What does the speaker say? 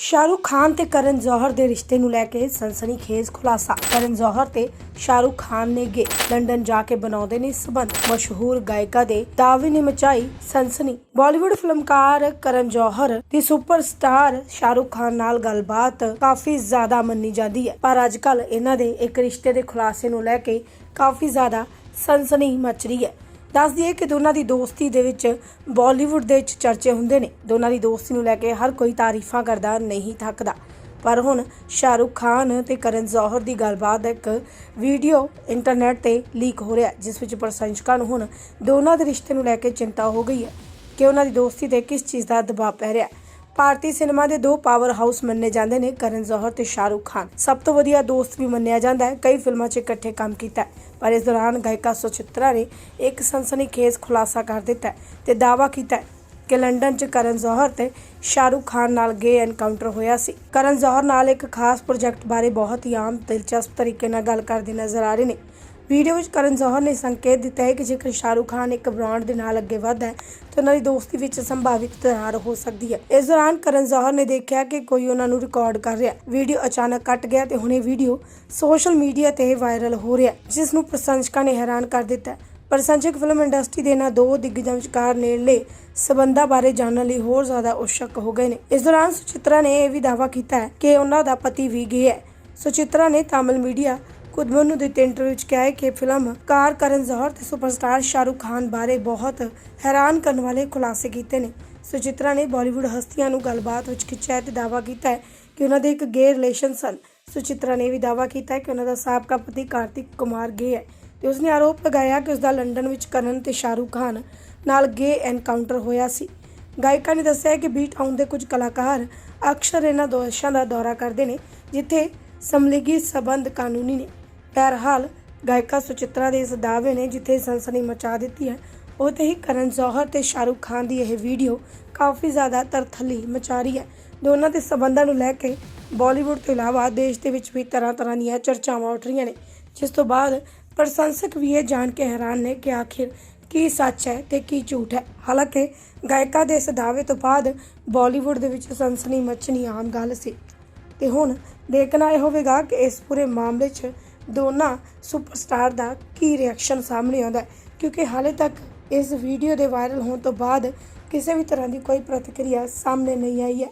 ਸ਼ਾਹਰੁਖ ਖਾਨ ਤੇ ਕਰਨ ਜੋਹਰ ਦੇ ਰਿਸ਼ਤੇ ਨੂੰ ਲੈ ਕੇ ਸਨਸਨੀਖੇਜ਼ ਖੁਲਾਸਾ। ਕਰਨ ਜੋਹਰ ਤੇ ਸ਼ਾਹਰੁਖ ਖਾਨ ਨੇ ਗੇ ਲੰਡਨ ਜਾ ਕੇ ਬਣਾਉਂਦੇ ਨੇ ਸਬੰਧ। ਮਸ਼ਹੂਰ ਗਾਇਕਾ ਦੇ ਦਾਅਵੇ ਨੇ ਮਚਾਈ ਸਨਸਨੀ। ਬਾਲੀਵੁੱਡ ਫਿਲਮਕਾਰ ਕਰਨ ਜੋਹਰ ਦੀ ਸੁਪਰਸਟਾਰ ਸ਼ਾਹਰੁਖ ਖਾਨ ਨਾਲ ਗੱਲਬਾਤ ਕਾਫੀ ਜ਼ਿਆਦਾ ਮੰਨੀ ਜਾਂਦੀ ਹੈ। ਪਰ ਅੱਜ ਕੱਲ ਇਹਨਾਂ ਦੇ ਇੱਕ ਰਿਸ਼ਤੇ ਦੇ ਖੁਲਾਸੇ ਨੂੰ ਲੈ ਕੇ ਕਾਫੀ ਜ਼ਿਆਦਾ ਸਨਸਨੀ ਮਚ ਰਹੀ ਹੈ। ਦੱਸ ਦਈਏ ਕਿ ਦੋਨਾਂ ਦੀ ਦੋਸਤੀ ਦੇ ਵਿੱਚ ਬਾਲੀਵੁੱਡ ਦੇ ਵਿੱਚ ਚਰਚੇ ਹੁੰਦੇ ਨੇ। ਦੋਨਾਂ ਦੀ ਦੋਸਤੀ ਨੂੰ ਲੈ ਕੇ ਹਰ ਕੋਈ ਤਾਰੀਫਾਂ ਕਰਦਾ ਨਹੀਂ ਥੱਕਦਾ। ਪਰ ਹੁਣ ਸ਼ਾਹਰੁਖ ਖਾਨ ਤੇ ਕਰਨ ਜੌਹਰ ਦੀ ਗੱਲਬਾਤ ਇੱਕ ਵੀਡੀਓ ਇੰਟਰਨੈਟ ਤੇ ਲੀਕ ਹੋ ਰਿਹਾ ਜਿਸ ਵਿੱਚ ਪ੍ਰਸ਼ੰਸਕਾਂ ਨੂੰ ਹੁਣ ਦੋਨਾਂ ਦੇ ਰਿਸ਼ਤੇ ਨੂੰ ਲੈ ਕੇ ਚਿੰਤਾ ਹੋ ਗਈ ਹੈ ਕਿ ਉਹਨਾਂ ਦੀ ਦੋਸਤੀ ਤੇ ਕਿਸ ਚੀਜ਼ ਦਾ ਦਬਾਅ ਪੈ ਰਿਹਾ ਹੈ। ਭਾਰਤੀ ਸਿਨੇਮਾ ਦੇ ਦੋ ਪਾਵਰ ਹਾਊਸ ਮੰਨੇ ਜਾਂਦੇ ਨੇ ਕਰਨ ਜੌਹਰ ਤੇ ਸ਼ਾਹਰੁਖ ਖਾਨ। ਸਭ ਤੋਂ ਵਧੀਆ ਦੋਸਤ ਵੀ ਮੰਨਿਆ ਜਾਂਦਾ ਹੈ। ਕਈ ਫਿਲਮਾਂ 'ਚ ਇਕੱਠੇ ਕੰਮ ਕੀਤਾ ਪਰ ਇਸ ਦੌਰਾਨ ਗਾਇਕਾ ਸੁਚਿਤਰਾ ਨੇ ਇੱਕ ਸਨਸਨੀਖੇਜ਼ ਖੁਲਾਸਾ ਕਰ ਦਿੱਤਾ ਤੇ ਦਾਅਵਾ ਕੀਤਾ ਕਿ ਲੰਡਨ 'ਚ ਕਰਨ ਜ਼ੋਹਰ ਤੇ ਸ਼ਾਹਰੁਖ ਖਾਨ ਨਾਲ ਗੇ ਐਨਕਾਊਂਟਰ ਹੋਇਆ ਸੀ। ਕਰਨ ਜੋਹਰ ਨਾਲ ਇੱਕ ਖਾਸ ਪ੍ਰੋਜੈਕਟ ਬਾਰੇ ਬਹੁਤ ਹੀ ਆਮ, ਦਿਲਚਸਪ ਤਰੀਕੇ ਨਾਲ ਗੱਲ ਕਰਦੇ ਨਜ਼ਰ ਆ ਰਹੇ ਨੇ। ਵੀਡੀਓ ਵਿੱਚ ਕਰਨ ਜੋਹਰ ਨੇ ਸੰਕੇਤ ਦਿੱਤਾ ਹੈ ਕਿ ਜੇਕਰ ਸ਼ਾਹਰੁਖ ਖਾਨ ਇੱਕ ਬ੍ਰਾਂਡ ਦੇ ਨਾਲ ਅੱਗੇ ਵਧਦਾ ਹੈ, ਤਾਂ ਉਹਨਾਂ ਦੀ ਦੋਸਤੀ ਵਿੱਚ ਸੰਭਾਵਿਤ ਦਰਾਰ ਹੋ ਸਕਦੀ ਹੈ। ਇਸ ਦੌਰਾਨ ਕਰਨ ਜੌਹਰ ਨੇ ਦੇਖਿਆ ਕਿ ਕੋਈ ਉਹਨਾਂ ਨੂੰ ਰਿਕਾਰਡ ਕਰ ਰਿਹਾ ਵੀਡੀਓ ਅਚਾਨਕ ਕੱਟ ਗਿਆ ਤੇ ਹੁਣ ਇਹ ਵੀਡੀਓ ਸੋਸ਼ਲ ਮੀਡੀਆ ਤੇ ਵਾਇਰਲ ਹੋ ਰਿਹਾ ਜਿਸ ਨੂੰ ਪ੍ਰਸ਼ੰਸਕਾਂ ਨੇ ਹੈਰਾਨ ਕਰ ਦਿੱਤਾ ਪ੍ਰਸ਼ੰਸਕ ਫਿਲਮ ਇੰਡਸਟਰੀ ਦੇ ਇਹਨਾਂ ਦੋ ਦਿੱਗਜਾਂ ਵਿਚਕਾਰ ਨੇੜਲੇ ਸਬੰਧਾਂ ਬਾਰੇ ਜਾਣਨ ਲਈ ਹੋਰ ਜ਼ਿਆਦਾ ਉਤਸ਼ਕ ਹੋ ਗਏ ਨੇ। ਇਸ ਦੌਰਾਨ ਸੁਚਿਤਰਾ ਨੇ ਇਹ ਵੀ ਦਾਅਵਾ ਕੀਤਾ ਹੈ ਕਿ ਉਹਨਾਂ ਦਾ ਪਤੀ ਵੀ ਗਏ ਹੈ। ਸੁਚਿਤਰਾ ਨੇ ਤਾਮਿਲ ਮੀਡੀਆ ਕੁਦਮਨ ਨੂੰ ਦਿੱਤੇ ਇੰਟਰਵਿਊ ਵਿੱਚ ਕਿਹਾ ਹੈ ਕਿ ਫਿਲਮ ਕਾਰ ਕਰਨ ਜ਼ੋਹਰ ਤੇ ਸੁਪਰਸਟਾਰ ਸ਼ਾਹਰੁਖ ਖਾਨ ਬਾਰੇ ਬਹੁਤ ਹੈਰਾਨ ਕਰਨ ਵਾਲੇ ਖੁਲਾਸੇ ਕੀਤੇ ਨੇ। ਸੁਚਿਤਰਾ ਨੇ ਬਾਲੀਵੁੱਡ ਹਸਤੀਆਂ ਨੂੰ ਗੱਲਬਾਤ ਵਿੱਚ ਖਿੱਚਿਆ ਤੇ ਦਾਅਵਾ ਕੀਤਾ ਹੈ ਕਿ ਉਹਨਾਂ ਦੇ ਇੱਕ ਗੇ ਰਿਲੇਸ਼ਨ ਸਨ। ਸੁਚਿਤਰਾ ਨੇ ਵੀ ਦਾਅਵਾ ਕੀਤਾ ਹੈ ਕਿ ਉਹਨਾਂ ਦਾ ਸਾਬਕਾ ਪਤੀ ਕਾਰਤਿਕ ਕੁਮਾਰ ਗੇ ਹੈ ਤੇ ਉਸਨੇ ਆਰੋਪ ਲਗਾਇਆ ਕਿ ਉਸਦਾ ਲੰਡਨ ਵਿੱਚ ਕਰਨ ਤੇ ਸ਼ਾਹਰੁਖ ਖਾਨ ਨਾਲ ਗੇ ਐਨਕਾਊਂਟਰ ਹੋਇਆ ਸੀ। ਗਾਇਕਾ ਨੇ ਦੱਸਿਆ ਕਿ ਬੀ ਟਾਊਨ ਦੇ ਕੁਝ ਕਲਾਕਾਰ ਅਕਸਰ ਇਹਨਾਂ ਦੋਸ਼ਾਂ ਦਾ ਦੌਰਾ ਕਰਦੇ ਨੇ, ਜਿੱਥੇ ਸਮਲਿੰਗੀ ਸਬੰਧ ਕਾਨੂੰਨੀ ਨੇ। ਬਹਰਹਾਲ ਗਾਇਕਾ ਸੁਚਿਤਰਾ ਦੇ ਇਸ ਦਾਅਵੇ ਨੇ ਜਿੱਥੇ ਸਨਸਨੀ ਮਚਾ ਦਿੱਤੀ ਹੈ ਉੱਥੇ ਹੀ ਕਰਨ ਜੋਹਰ ਤੇ ਸ਼ਾਹਰੁਖ ਖਾਨ ਦੀ ਇਹ ਵੀਡੀਓ ਕਾਫੀ ਜ਼ਿਆਦਾ ਤਰਥਲੀ ਮਚਾ ਰਹੀ ਹੈ। ਦੋਨਾਂ ਦੇ ਸਬੰਧਾਂ ਨੂੰ ਲੈ ਕੇ ਬਾਲੀਵੁੱਡ ਤੋਂ ਇਲਾਵਾ ਦੇਸ਼ ਦੇ ਵਿੱਚ ਵੀ ਤਰ੍ਹਾਂ ਤਰ੍ਹਾਂ ਦੀਆਂ ਚਰਚਾਵਾਂ ਉੱਠ ਰਹੀਆਂ ਨੇ, ਜਿਸ ਤੋਂ ਬਾਅਦ ਪ੍ਰਸ਼ੰਸਕ ਵੀ ਇਹ ਜਾਣ ਕੇ ਹੈਰਾਨ ਨੇ ਕਿ ਆਖਿਰ ਕੀ ਸੱਚ ਹੈ ਤੇ ਕੀ ਝੂਠ ਹੈ। ਹਾਲਾਂਕਿ ਗਾਇਕਾ ਦੇ ਇਸ ਦਾਅਵੇ ਤੋਂ ਬਾਅਦ ਬਾਲੀਵੁੱਡ ਦੇ ਵਿੱਚ ਸਨਸਨੀ ਮਚਣੀ ਆਮ ਗੱਲ ਸੀ। ਤੇ ਹੁਣ ਦੇਖਣਾ ਇਹ ਹੋਵੇਗਾ ਕਿ ਇਸ ਪੂਰੇ ਮਾਮਲੇ 'ਚ ਦੋਨਾਂ ਸੁਪਰਸਟਾਰ ਦਾ ਕੀ ਰਿਐਕਸ਼ਨ ਸਾਹਮਣੇ ਆਉਂਦਾ ਕਿਉਂਕਿ ਹਾਲੇ ਤੱਕ ਇਸ ਵੀਡੀਓ ਦੇ ਵਾਇਰਲ ਹੋਣ ਤੋਂ ਬਾਅਦ ਕਿਸੇ ਵੀ ਤਰ੍ਹਾਂ ਦੀ ਕੋਈ ਪ੍ਰਤੀਕਿਰਿਆ ਸਾਹਮਣੇ ਨਹੀਂ ਆਈ ਹੈ।